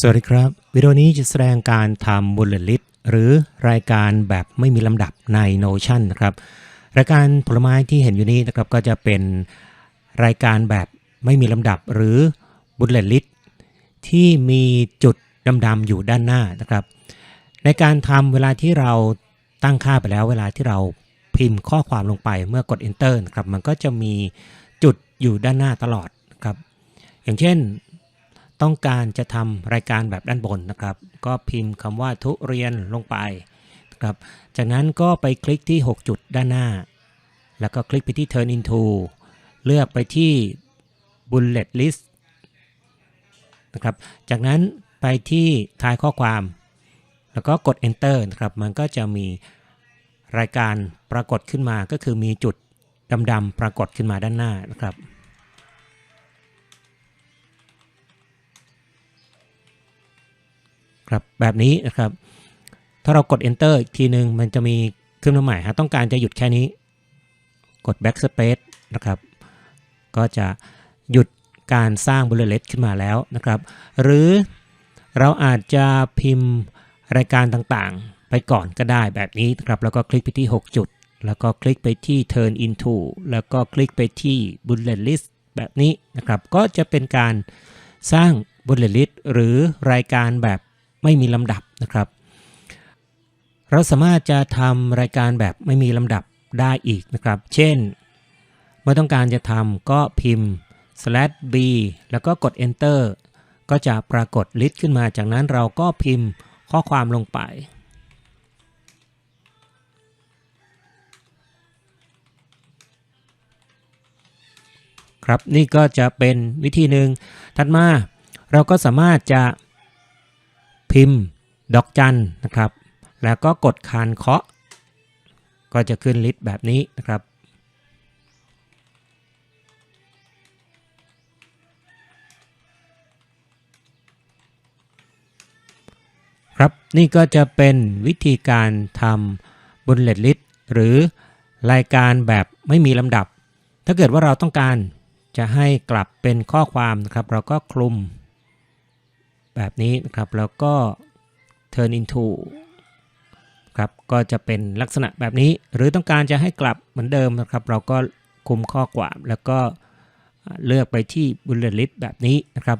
สวัสดีครับ วิดีโอนี้จะแสดงการทำ bullet list หรือรายการแบบไม่มีลำดับใน Notion นะครับ รายการผลไม้ที่เห็นอยู่นี้นะครับก็จะเป็นรายการแบบไม่มีลำดับหรือ bullet list ที่มีจุดดำๆอยู่ด้านหน้านะครับ ในการทำเวลาที่เราตั้งค่าไปแล้ว เวลาที่เราพิมพ์ข้อความลงไปเมื่อกด enter นะครับมันก็จะมีจุดอยู่ด้านหน้าตลอดครับอย่างเช่น ต้องการจะทำรายการแบบด้านบนนะครับ ก็พิมพ์คำว่าทุเรียนลงไปนะครับ จากนั้นก็ไปคลิกที่ 6 จุดด้านหน้า แล้วก็คลิกไปที่ turn into เลือกไปที่ bullet list นะครับ จากนั้นไปที่ท้ายข้อความ แล้วก็กด enter นะครับ มันก็จะมีรายการปรากฏขึ้นมาก็คือมีจุดดำๆปรากฏขึ้นมาด้านหน้านะครับ ครับแบบนี้นะครับ ถ้าเรากด enter อีกทีหนึ่งมันจะมีขึ้นมาใหม่ฮะต้องการจะหยุดแค่นี้ กด backspace นะครับ ก็จะหยุดการสร้าง bullet list ขึ้นมาแล้วนะครับ หรือเราอาจจะพิมพ์รายการต่างๆ ไปก่อนก็ได้แบบนี้นะครับ แล้วก็คลิกไปที่ 6 จุด แล้วก็คลิกไปที่ turn into แล้วก็คลิกไปที่ bullet list แบบนี้นะครับ ก็จะเป็นการสร้าง bullet list หรือรายการแบบ ไม่มีลำดับนะครับ เราสามารถจะทำรายการแบบไม่มีลำดับได้อีกนะครับ เช่น เมื่อต้องการจะทำก็พิมพ์ slash b แล้วก็กด enter ก็จะปรากฏลิสต์ขึ้นมา จากนั้นเราก็พิมพ์ข้อความลงไป ครับนี่ก็จะเป็นวิธีหนึ่งถัดมาเราก็สามารถจะ พิมพ์ ดอกจันนะครับ แล้วก็กดคานเคาะ ก็จะขึ้นลิสต์แบบนี้นะครับ ครับนี่ก็จะเป็นวิธีการทำ bullet list หรือรายการแบบไม่มีลำดับ ถ้าเกิดว่าเราต้องการจะให้กลับเป็นข้อความนะครับ เราก็คลุม แบบนี้นะครับแล้วก็ turn into ครับก็จะเป็นลักษณะแบบนี้ หรือต้องการจะให้กลับเหมือนเดิมนะครับ เราก็คุมข้อความแล้วก็เลือกไปที่ bullet list แบบนี้นะครับ